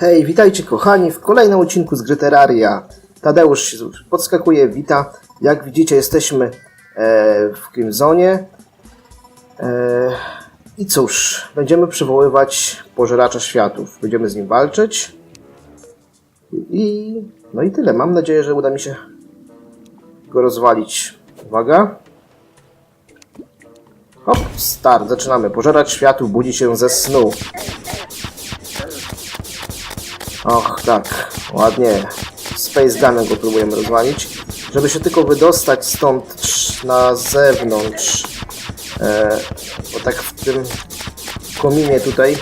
Hej, witajcie kochani w kolejnym odcinku z gry Terraria. Tadeusz podskakuje, wita. Jak widzicie jesteśmy e, w Crimsonie. E, I cóż, będziemy przywoływać pożeracza światów. Będziemy z nim walczyć. I no i tyle. Mam nadzieję, że uda mi się go rozwalić. Uwaga. Hop, start, zaczynamy. Pożeracz światów budzi się ze snu. Och, tak, ładnie. Space Gunem go próbujemy rozwalić. Żeby się tylko wydostać stąd na zewnątrz. E, bo tak w tym kominie tutaj,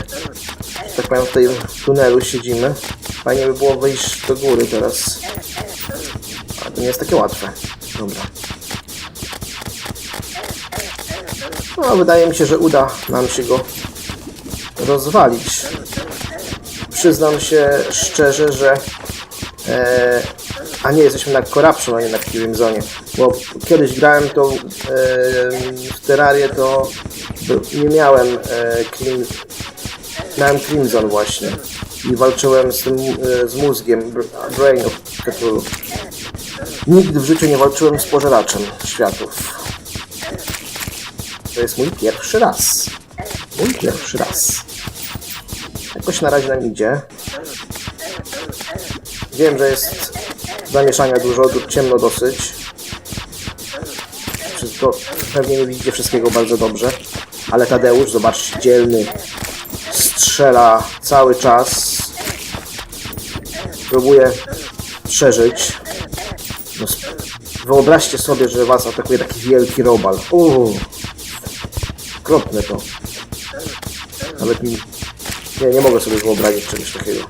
tak powiem w tym tunelu siedzimy. Fajnie by było wyjść do góry teraz. Ale to nie jest takie łatwe. Dobra. No, wydaje mi się, że uda nam się go rozwalić przyznam się szczerze, że e, a nie, jesteśmy na Corruption, a nie na Zone, bo kiedyś grałem to e, w Terrarię, to nie miałem e, miałem Crimson właśnie i walczyłem z tym e, z mózgiem Br- Brain of Cthulhu. Nigdy w życiu nie walczyłem z pożeraczem światów. To jest mój pierwszy raz. Mój pierwszy raz. Jakoś na razie nam idzie. Wiem, że jest zamieszania dużo, ciemno dosyć. Wszystko, pewnie nie widzicie wszystkiego bardzo dobrze. Ale Tadeusz, zobaczcie, dzielny. Strzela cały czas. Próbuje przeżyć. No, wyobraźcie sobie, że was atakuje taki wielki robal. Uuu. Okropne to. Nawet mi nie, nie mogę sobie wyobrazić czegoś takiego.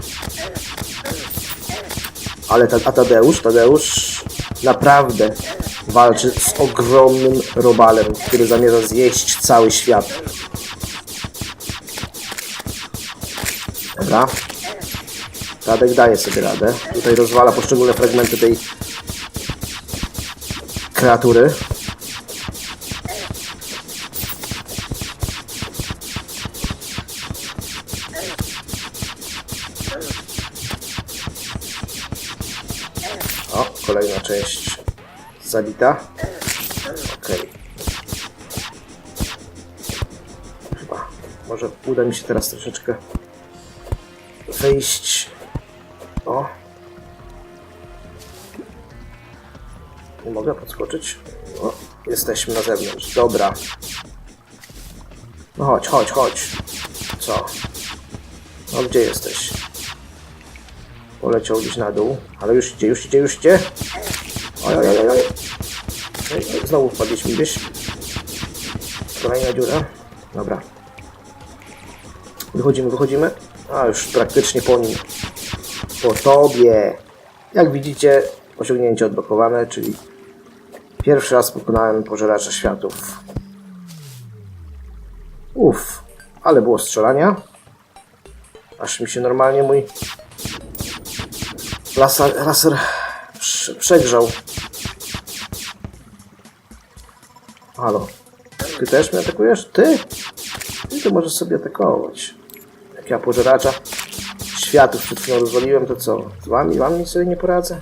Ale ta, a Tadeusz, Tadeusz naprawdę walczy z ogromnym robalem, który zamierza zjeść cały świat. Dobra. Tadek daje sobie radę. Tutaj rozwala poszczególne fragmenty tej kreatury. Zabita. Okej. Chyba. Może uda mi się teraz troszeczkę wyjść. O. Nie mogę podskoczyć. O, jesteśmy na zewnątrz. Dobra. No chodź, chodź, chodź. Co? No gdzie jesteś? Poleciał gdzieś na dół, ale już idzie, już idzie, już idzie. Oj, oj, oj, oj. Znowu wpadliśmy gdzieś. Kolejna dziura. Dobra. Wychodzimy, wychodzimy. A, już praktycznie po nim. Po tobie. Jak widzicie, osiągnięcie odblokowane, czyli pierwszy raz pokonałem pożeracza światów. Uff, ale było strzelania. Aż mi się normalnie mój Laser, laser prze- przegrzał. Halo. Ty też mnie atakujesz? Ty? Ty to możesz sobie atakować. Jak ja pożeracza światów przed chwilą rozwaliłem, to co? Z wami? Wam sobie nie poradzę?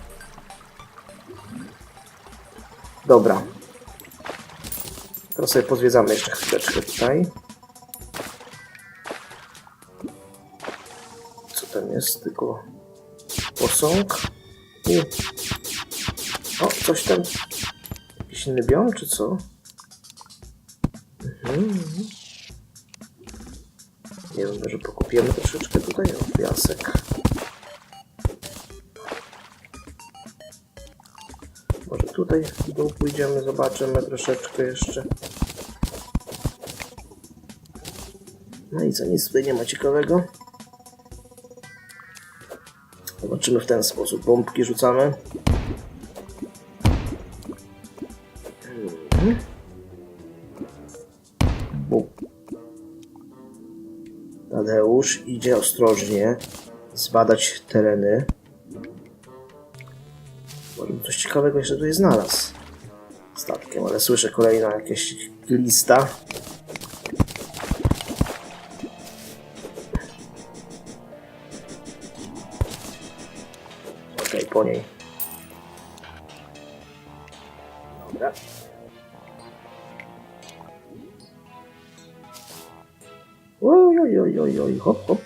Dobra. Teraz sobie pozwiedzamy jeszcze chwileczkę tutaj. Co tam jest? Tylko posąg i... O, coś tam... Jakiś inny biom, czy co? Nie wiem, może pokupiemy troszeczkę tutaj o piasek. Może tutaj w dół pójdziemy, zobaczymy troszeczkę jeszcze. No i co, nic tutaj nie ma ciekawego. Zobaczymy w ten sposób. Bombki rzucamy. Tadeusz idzie ostrożnie zbadać tereny. Może coś ciekawego jeszcze tutaj znalazł. Statkiem, ale słyszę kolejna jakieś lista. Okej, po niej. Oj, oj, hop, hop.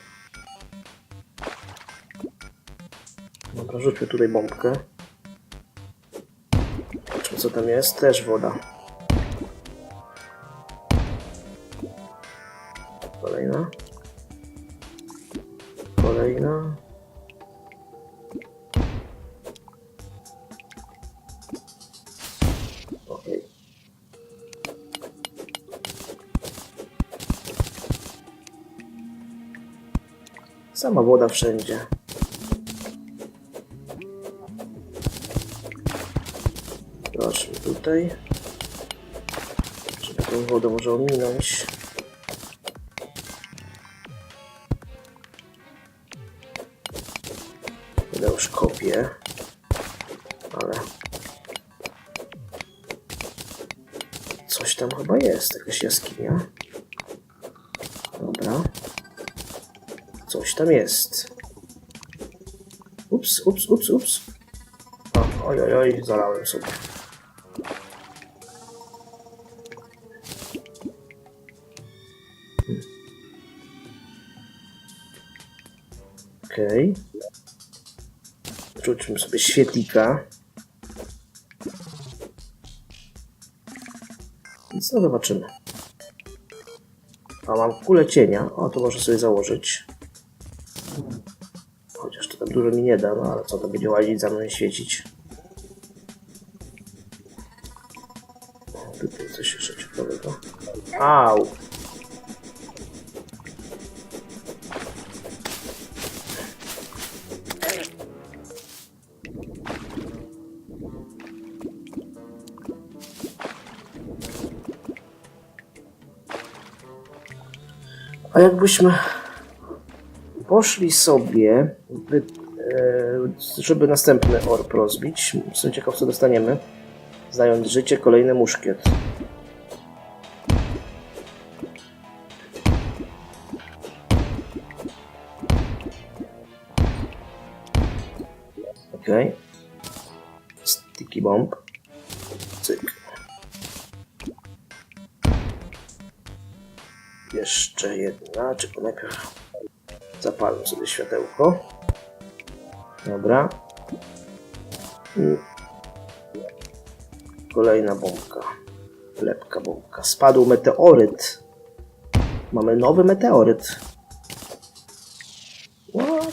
Dobra, rzućmy tutaj bombkę. Co tam jest. Też woda. Kolejna. Kolejna. Sama woda wszędzie. Zobaczmy tutaj. Czy taką wodę może ominąć? Będę już kopię. Ale... Coś tam chyba jest, jakaś jaskinia. Dobra. Coś tam jest. Ups, ups, ups, ups. O, oj, oj, oj, zalałem sobie. Hmm. Okej. Rzućmy sobie świetlika. Więc no zobaczymy. A mam kulę cienia. O, to może sobie założyć. Dużo mi nie da, no ale co to będzie łazić za mną i świecić. Tutaj coś jeszcze ciekawego. Au! A jakbyśmy poszli sobie, żeby następny orb rozbić, jestem ciekaw co dostaniemy. Zająć życie, kolejny muszkiet. Okej. Sticky bomb. Cyk. Jeszcze jedna, tylko najpierw zapalę sobie światełko. Dobra. I kolejna bombka. Lepka bombka. Spadł meteoryt. Mamy nowy meteoryt. What?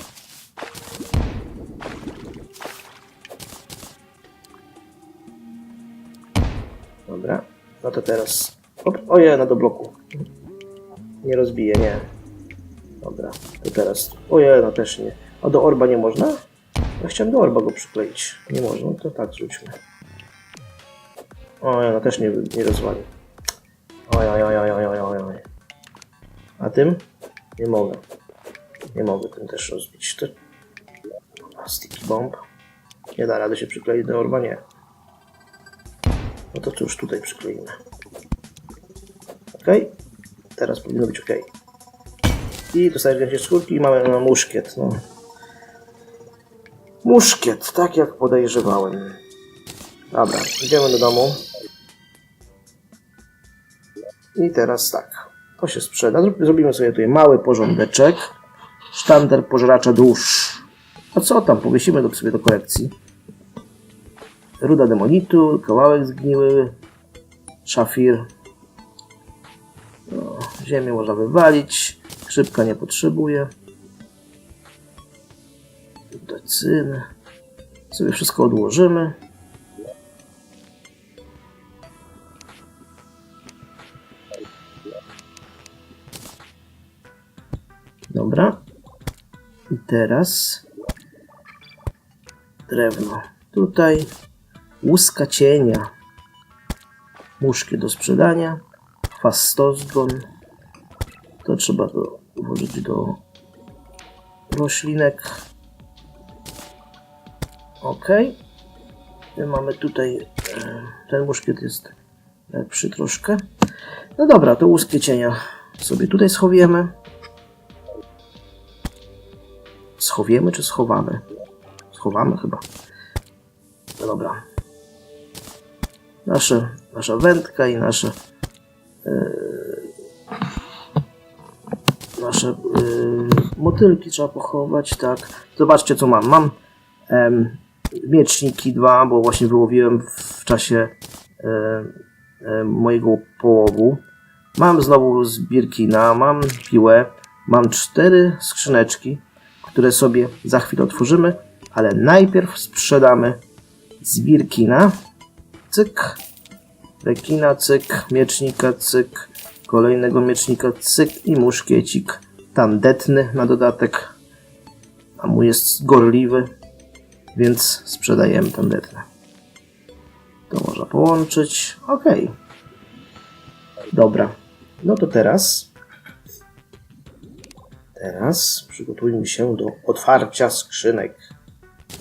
Dobra. No to teraz... Op, ojej, no do bloku. Nie rozbije, nie. Dobra, to teraz. Ojej, no też nie. A do orba nie można? Ja chciałem do orba go przykleić. Nie można, to tak zróbmy. Ojej, no też nie, nie rozwali. Oj, oj, oj, oj, oj, oj, oj, oj. A tym? Nie mogę. Nie mogę tym też rozbić. To... Sticky bomb. Nie da rady się przykleić do orba, nie. No to cóż, tutaj przykleimy. Ok. Teraz powinno być ok. I dostajesz więcej skórki i mamy no, muszkiet. No. Muszkiet, tak jak podejrzewałem. Dobra, idziemy do domu. I teraz tak. To się sprzeda. Zrobimy sobie tutaj mały porządeczek. Sztander pożeracza dusz. A co tam? Powiesimy sobie do kolekcji. Ruda demonitu, kawałek zgniły, szafir. No, ziemię można wywalić. Szybka nie potrzebuje. Decyn. Sobie wszystko odłożymy. Dobra. I teraz drewno. Tutaj łuska cienia. Muszki do sprzedania. Fastozgon. To trzeba włożyć do roślinek. Ok. Mamy tutaj e, ten muszkiet jest lepszy troszkę. No dobra, to łuskie cienia sobie tutaj schowiemy. Schowiemy czy schowamy? schowamy chyba. No dobra. Nasze, nasza wędka i nasze nasze y, motylki trzeba pochować, tak. Zobaczcie co mam. Mam mieczniki dwa, bo właśnie wyłowiłem w czasie e, e, mojego połowu. Mam znowu z Birkina, mam piłę, mam cztery skrzyneczki, które sobie za chwilę otworzymy, ale najpierw sprzedamy z Birkina. Cyk. Rekina, cyk. Miecznika, cyk. Kolejnego miecznika, cyk. I muszkiecik tandetny na dodatek. A mój jest gorliwy, więc sprzedajemy tandetne. To można połączyć. Ok. Dobra. No to teraz. Teraz przygotujmy się do otwarcia skrzynek.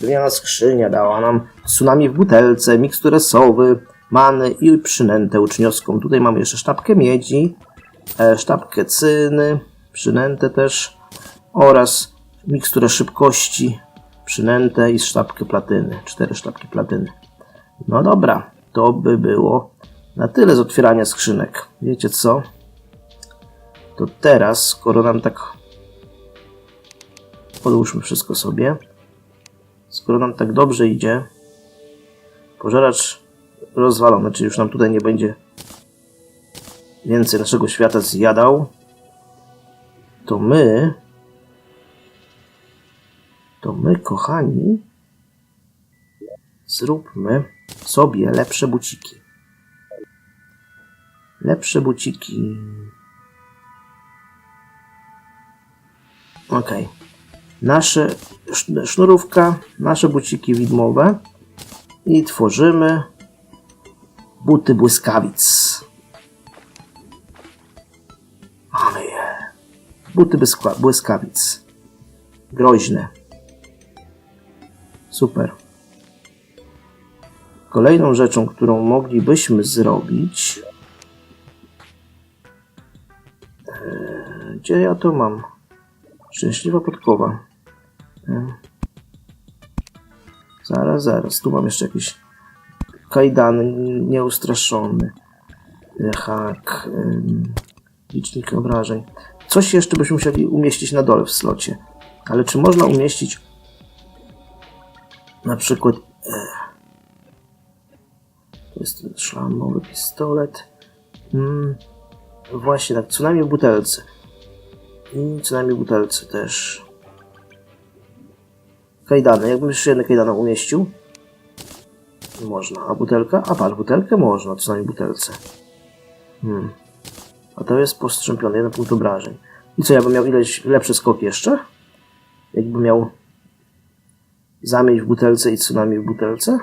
Wymiana skrzynia dała nam tsunami w butelce, miksturę sowy, many i przynętę uczniowską. Tutaj mamy jeszcze sztabkę miedzi, e, sztabkę cyny, przynętę też oraz miksturę szybkości, przynętę i sztabkę platyny. Cztery sztabki platyny. No dobra, to by było na tyle z otwierania skrzynek. Wiecie co? To teraz, skoro nam tak podłóżmy wszystko sobie. Skoro nam tak dobrze idzie, pożeracz rozwalony, czyli już nam tutaj nie będzie więcej naszego świata zjadał, to my, to my, kochani, zróbmy sobie lepsze buciki. Lepsze buciki. Ok. Nasze sz- sznurówka, nasze buciki widmowe i tworzymy buty błyskawic. Mamy je. Buty błyska- błyskawic. Groźne. Super. Kolejną rzeczą, którą moglibyśmy zrobić. Eee, Gdzie ja to mam? Szczęśliwa podkowa. Eee. Zaraz, zaraz. Tu mam jeszcze jakiś kajdan nieustraszony. Eee, Hak. Licznik obrażeń. Coś jeszcze byśmy musieli umieścić na dole w slocie. Ale czy można umieścić na przykład to jest ten szlamowy pistolet. Mm, właśnie tak, najmniej w butelce. I najmniej w butelce też. Kajdany, jakbym jeszcze jedne kajdana umieścił. Można. A butelka? A patrz, butelkę można, najmniej w butelce. Hmm. A to jest postrzępiony, jeden punkt obrażeń. I co, ja bym miał ileś lepszy skok jeszcze? Jakbym miał zamieć w butelce i tsunami w butelce?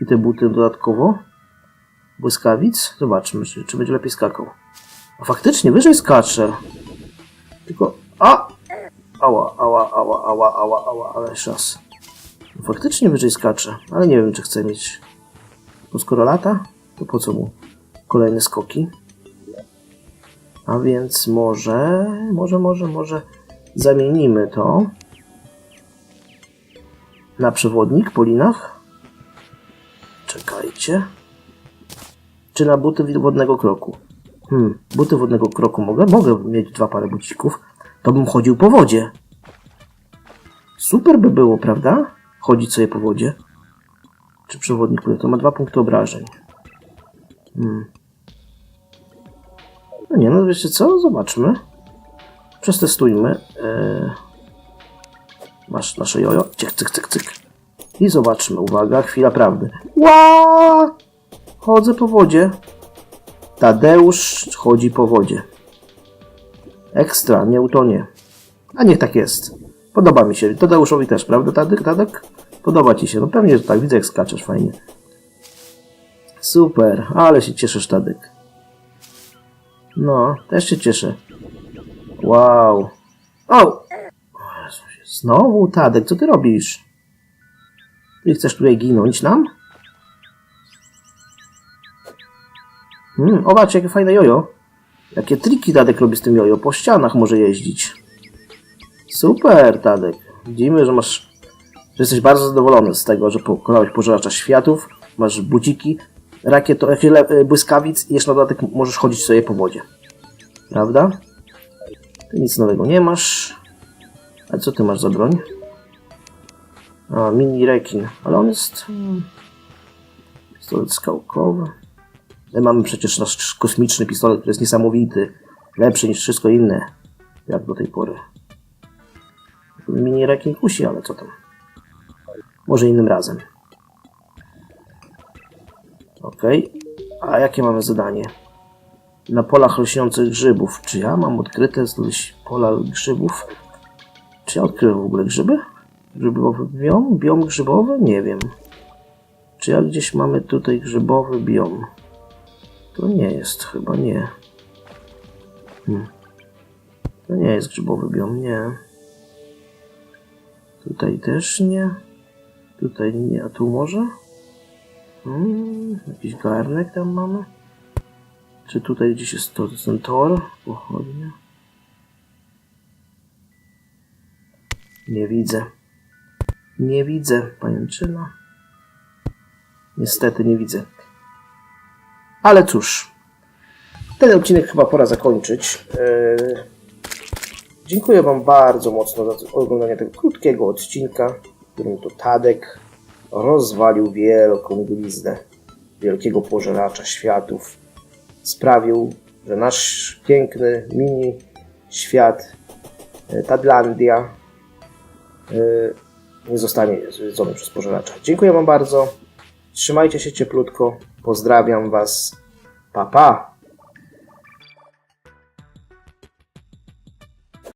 I te buty dodatkowo. Błyskawic. Zobaczmy, czy, czy będzie lepiej skakał. A faktycznie, wyżej skacze. Tylko... A! Ała, ała, ała, ała, ała, ała, ale jeszcze raz. Faktycznie wyżej skacze, ale nie wiem, czy chce mieć... Bo skoro lata, to po co mu kolejne skoki? A więc może, może, może, może zamienimy to na przewodnik po linach. Czekajcie. Czy na buty wodnego kroku? Hmm, buty wodnego kroku mogę? Mogę mieć dwa pary bucików. To bym chodził po wodzie. Super by było, prawda? Chodzić sobie po wodzie. Czy przewodnik to ma dwa punkty obrażeń. Hmm. No nie, no wiecie co? Zobaczmy. Przestestujmy. Eee... Masz nasze jojo. Cyk, cyk, cyk, cyk. I zobaczmy. Uwaga, chwila prawdy. Ła! Chodzę po wodzie. Tadeusz chodzi po wodzie. Ekstra, nie utonie. A niech tak jest. Podoba mi się. Tadeuszowi też, prawda, Tadek? Tadek? Podoba ci się. No pewnie, że tak. Widzę, jak skaczesz fajnie. Super, ale się cieszysz, Tadek. No, też się cieszę. Wow. O! O Znowu, Tadek, co ty robisz? Ty chcesz tutaj ginąć nam? Hmm, zobacz, jakie fajne jojo. Jakie triki Tadek robi z tym jojo. Po ścianach może jeździć. Super, Tadek. Widzimy, że masz że jesteś bardzo zadowolony z tego, że pokonałeś pożeracza światów, masz budziki, rakieto, y, błyskawic i jeszcze na dodatek możesz chodzić sobie po wodzie. Prawda? Ty nic nowego nie masz. A co ty masz za broń? A, mini rekin. Ale on jest... hmm, Pistolet skałkowy. My mamy przecież nasz kosmiczny pistolet, który jest niesamowity. Lepszy niż wszystko inne. Jak do tej pory. Mini rekin kusi, ale co tam. Może innym razem. Okej. A jakie mamy zadanie? Na polach lśniących grzybów. Czy ja mam odkryte pola grzybów? Czy odkryłem w ogóle grzyby? Grzybowy biom? Biom grzybowy? Nie wiem. Czy ja gdzieś mamy tutaj grzybowy biom? To nie jest, chyba nie. Hmm. To nie jest grzybowy biom, nie. Tutaj też nie. Tutaj nie, a tu może? Hmm, jakiś garnek tam mamy? Czy tutaj gdzieś jest to, ten tor? Pochodnia? Nie widzę. Nie widzę, pajęczyna. Niestety nie widzę. Ale cóż, ten odcinek chyba pora zakończyć. Eee, dziękuję Wam bardzo mocno za oglądanie tego krótkiego odcinka, w którym to Tadek rozwalił wielką gliznę wielkiego pożeracza światów. Sprawił, że nasz piękny mini świat e, Tadlandia nie zostanie zjedzony przez pożeracza. Dziękuję Wam bardzo. Trzymajcie się cieplutko. Pozdrawiam Was. Pa, pa.